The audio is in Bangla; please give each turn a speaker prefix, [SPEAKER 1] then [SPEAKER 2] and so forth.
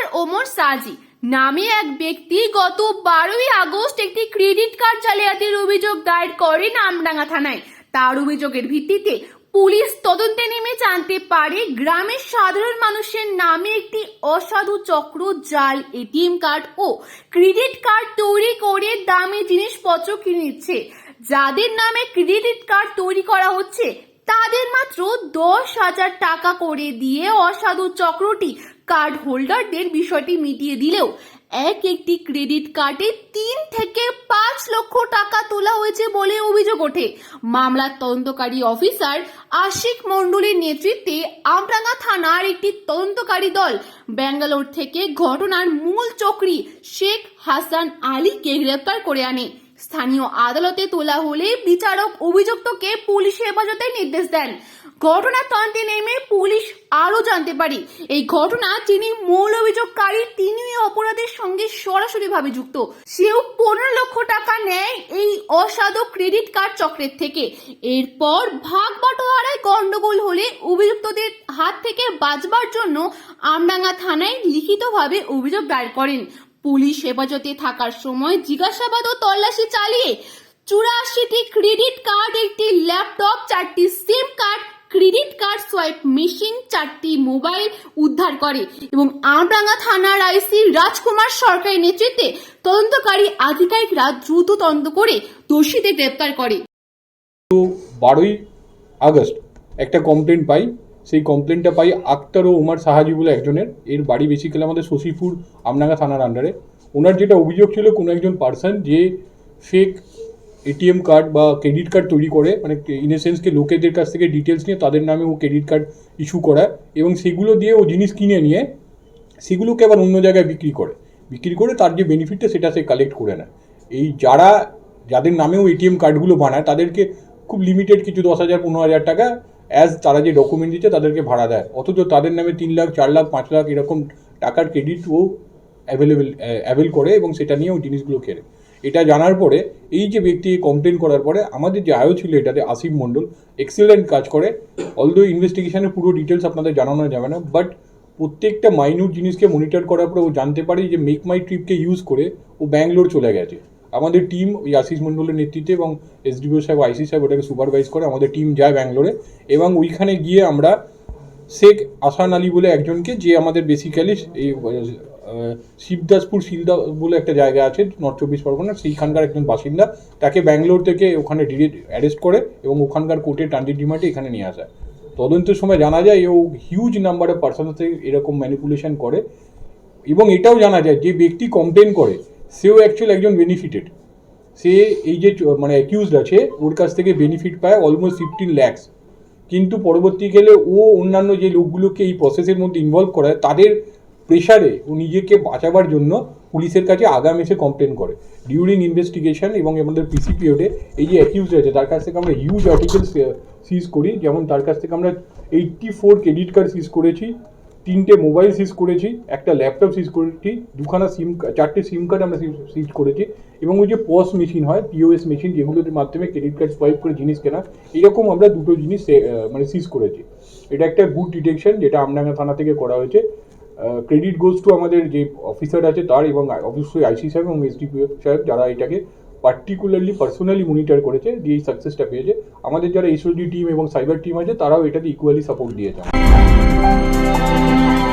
[SPEAKER 1] আক্তার ওমর সাজি নামে এক ব্যক্তি গত বারোই আগস্ট একটি ক্রেডিট কার্ড জালিয়াতির অভিযোগ দায়ের করেন আমডাঙ্গা থানায়। তার অভিযোগের ভিত্তিতে পুলিশ তদন্তে নেমে জানতে পারে গ্রামের সাধারণ মানুষের নামে একটি অসাধু চক্র, জাল, এটিএম কার্ড ও ক্রেডিট কার্ড তৈরি করে দামি জিনিসপত্র কিনে নিচ্ছে। যাদের নামে ক্রেডিট কার্ড তৈরি করা হচ্ছে, তাদের মাত্র দশ হাজার টাকা করে দিয়ে অসাধু চক্রটি কার্ড হোল্ডারদের বিষয়টি মিটিয়ে দিলেও এক একটি ক্রেডিট কার্ডে তিন থেকে পাঁচ লক্ষ টাকা তোলা হয়েছে বলে অভিযোগ ওঠে। মামলার তদন্তকারী অফিসার আশিক মণ্ডলের নেতৃত্বে আমরাঙ্গা থানার একটি তদন্তকারী দল ব্যাঙ্গালোর থেকে ঘটনার মূল চক্রী শেখ হাসান আলীকে গ্রেপ্তার করে আনে। স্থানীয় আদালতে তোলা হলে বিচারক অভিযুক্তকে পুলিশ হেফাজতে নির্দেশ দেন। ঘটনা তদন্তে নেমে পুলিশ আরও জানতে পারি। এই ঘটনা যিনি মূল অভিযোগকারী তিনি অপরাধের সঙ্গে সরাসরিভাবে যুক্ত। সেও পনেরো লক্ষ টাকা নেয় এই অসাধু ক্রেডিট কার্ড চক্রের থেকে। এরপর ভাগ বাটোয়ারায় গন্ডগোল হলে অভিযুক্তদের হাত থেকে বাঁচবার জন্য আমডাঙ্গা থানায় লিখিতভাবে অভিযোগ দায়ের করেন। পুলিশ হেফাজতে থাকার সময় জিজ্ঞাসাবাদ ও তল্লাশি চালিয়ে চুরাশিটি ক্রেডিট কার্ড, একটি ল্যাপটপ, চারটি SIM card, credit card, swipe machine, চারটি মোবাইল উদ্ধার করে এবং আমডাঙ্গা থানার আইসি রাজকুমার সরকারের নেতৃত্বে তদন্তকারী আধিকারিকরা দ্রুত তদন্ত করে দোষীদের গ্রেপ্তার করে।
[SPEAKER 2] বারোই আগস্ট একটা কমপ্লেন পাই। সেই কমপ্লেনটা পাই আক্তার ও উমার সাহাজি বলে একজনের। এর বাড়ি বেসিক্যালি আমাদের শশীপুর, আমনাগা থানার আন্ডারে ওনার যেটা অভিযোগ ছিল কোনো একজন পার্সন যে ফেক এটিএম কার্ড বা ক্রেডিট কার্ড তৈরি করে মানে ইন সেন্সকে লোকেদের কাছ থেকে ডিটেলস নিয়ে তাদের নামে ও ক্রেডিট কার্ড ইস্যু করায় এবং সেগুলো দিয়ে ও জিনিস কিনে নিয়ে সেগুলোকে আবার অন্য জায়গায় বিক্রি করে। বিক্রি করে তার যে বেনিফিটটা সেটা সে কালেক্ট করে নেয়। এই যারা, যাদের নামেও এটিএম কার্ডগুলো বানায়, তাদেরকে খুব লিমিটেড কিছু দশ হাজার, পনেরো হাজার টাকা অ্যাজ তারা যে ডকুমেন্ট দিচ্ছে তাদেরকে ভাড়া দেয়। অথচ তাদের নামে তিন লাখ, চার লাখ, পাঁচ লাখ এরকম টাকার ক্রেডিট ও অ্যাভেলেবেল অ্যাভেল করে এবং সেটা নিয়ে ওই জিনিসগুলো কেনে এটা জানার পরে এই যে ব্যক্তি কমপ্লেন করার পরে আমাদের যে আয়ও ছিল এটাতে আসিফ মণ্ডল এক্সেলেন্ট কাজ করে। অলদো ইনভেস্টিগেশনের পুরো ডিটেলস আপনাদের জানানো যাবে না বাট প্রত্যেকটা মাইনিউট জিনিসকে মনিটর করার পরে ও জানতে পারে যে মেক মাই ট্রিপকে ইউজ করে ও ব্যাঙ্গালোর চলে গেছে। আমাদের টিম ওই আশিস মণ্ডলের নেতৃত্বে এবং এসডিপিও সাহেব আইসি সাহেব ওটাকে সুপারভাইজ করে আমাদের টিম যায় ব্যাঙ্গালোরে এবং ওইখানে গিয়ে আমরা শেখ আসান আলী বলে একজনকে, যে আমাদের বেসিক্যালি এই শিবদাসপুর শিলদা বলে একটা জায়গা আছে নর্থ চব্বিশ পরগনা সেইখানকার একজন বাসিন্দা, তাকে ব্যাঙ্গালোর থেকে ওখানে ডিরেক্ট অ্যারেস্ট করে এবং ওখানকার কোর্টে ট্রানজিট ডিমান্ডে এখানে নিয়ে আসা। তদন্তের সময় জানা যায়, ও হিউজ নাম্বারে পার্সনের থেকে এরকম ম্যানিপুলেশন করে এবং এটাও জানা যায় যে ব্যক্তি কমপ্লেন করে সেও অ্যাকচুয়াল একজন বেনিফিটেড সে এই যে মানে অ্যাকিউজড আছে, ওর কাছ থেকে বেনিফিট পায় অলমোস্ট ফিফটিন ল্যাক্স কিন্তু পরবর্তীকালে ও অন্যান্য যে লোকগুলোকে এই প্রসেসের মধ্যে ইনভলভ করায়, তাদের প্রেশারে ও নিজেকে বাঁচাবার জন্য পুলিশের কাছে আগাম এসে কমপ্লেন করে। ডিউরিং ইনভেস্টিগেশন এবং আমাদের পিসি এই যে অ্যাকিউজ আছে, তার কাছ থেকে আমরা হিউজ আর্টিকেলস সিজ করি। যেমন তার কাছ থেকে আমরা eighty four credit card seize করেছি। তিনটে মোবাইল সিজ করেছি, একটা ল্যাপটপ সিজ করেছি, দুখানা সিম চারটে সিম কার্ড আমরা সিজ করেছি এবং ওই যে পস মেশিন হয় পিওএস মেশিন যেগুলোর মাধ্যমে ক্রেডিট কার্ড সোয়াইপ করে জিনিস কেনা, এরকম আমরা দুটো জিনিস মানে সিজ করেছি। এটা একটা গুড ডিটেকশন যেটা আমডাঙ্গা থানা থেকে করা হয়েছে। ক্রেডিট গোজ টু আমাদের যে অফিসার আছে তার এবং অবশ্যই আইসি সাহেব এবং এসডিপি সাহেব যারা এটাকে পার্টিকুলারলি পার্সোনালি মনিটর করেছে দিয়ে এই সাকসেসটা পেয়েছে। আমাদের যারা এসওজি টিম এবং সাইবার টিম আছে, তারাও এটাতে ইকুয়ালি সাপোর্ট দিয়েছে। Música